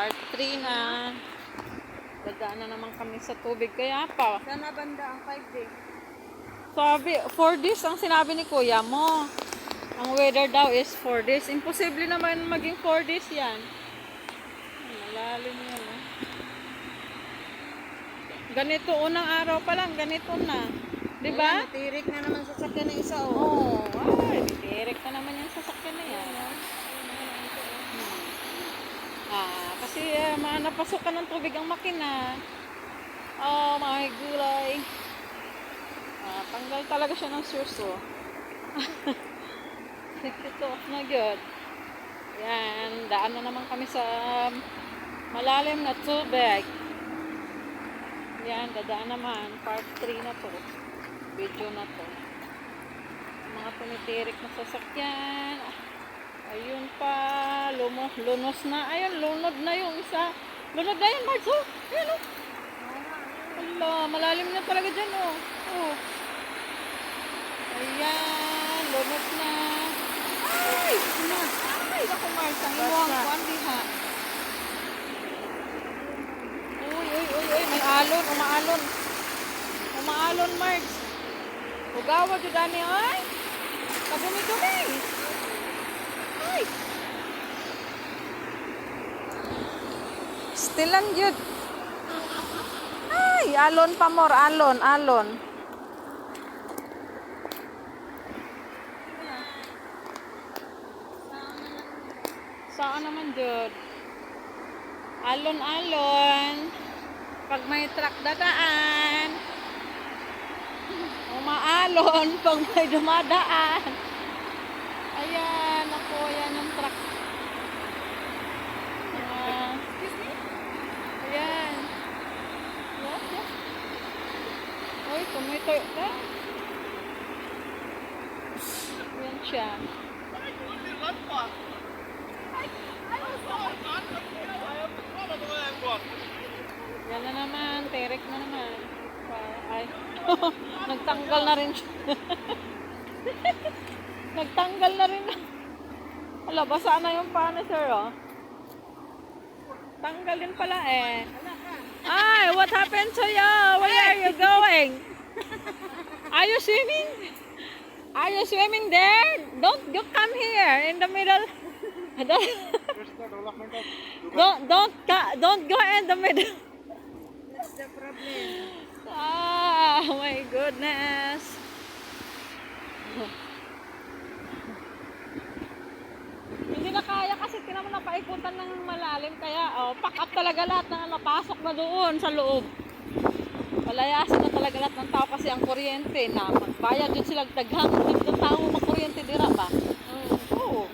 Part 3 na. Dadaan na naman kami sa tubig. Kaya pa, Sana banda ang 5 days. sabi, 4 days ang sinabi ni kuya mo. Ang weather daw is 4 days. Imposible naman maging 4 days yan. Malalim yan. Oh. Ganito, unang araw pa lang, ganito na. Di ba? Ayan, Natirik na naman sa sakyan ng isa oh. Oo. Oh, ay, direct na naman yung sasakyan na yan. oh. Ah, kasi uh, napasukan ng tubig ang makina. Oh my gulay. Ah, tanggal talaga siya ng suso. Ito na good. Yan, daan na naman kami sa malalim na tubig. Yan, dadaan naman. Part 3 na to. Video na to. Mga tumitirik na sasakyan. Ah, Ayun pa, lumo, lunos na. Ayun, lunod na yung isa. Lunod na yun, Marzo. Ayun, oh. Ala, malalim na talaga dyan, oh. Oh. Ayan, lunod na. Ay, na. Ay, naku, Mars, ang iwang ko, andi ha. Uy, uy, uy, uy, may alon, umaalon. Umaalon, Mars. Ugawa, Judani, ay. Kabumi-dumi. Ay. Stilan yun. Ay, alon pa more, alon, alon. Saan naman jud? Alon, alon. Pag may truck dadaan. Umaalon pag may dumadaan. Ayan, ako, ayan ang truck. Ah, ayan. What? Uy, tumitoy ka. Ayan siya. Yan na naman, terek na naman. Ay, nagtanggal na rin siya. nagtanggal na rin. Hala, basa na yung pana, sir, oh. Tanggal din pala, eh. Ay, what happened to you? Where are you going? Are you swimming? Are you swimming there? Don't you come here in the middle. don't don't don't go in the middle. That's the problem. Ah, my goodness. Hindi na kaya kasi tinaman na paikutan ng malalim kaya oh, pack up talaga lahat na napasok na doon sa loob. Palayasin na talaga lahat ng tao kasi ang kuryente na magbayad din sila daghang ng tao magkuryente dira ba? Mm, oo.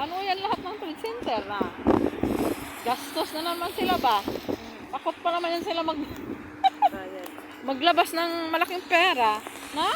Ano yan lahat ng trade center na? Gastos na naman sila ba? Pakot pa naman yan sila mag maglabas ng malaking pera. Na?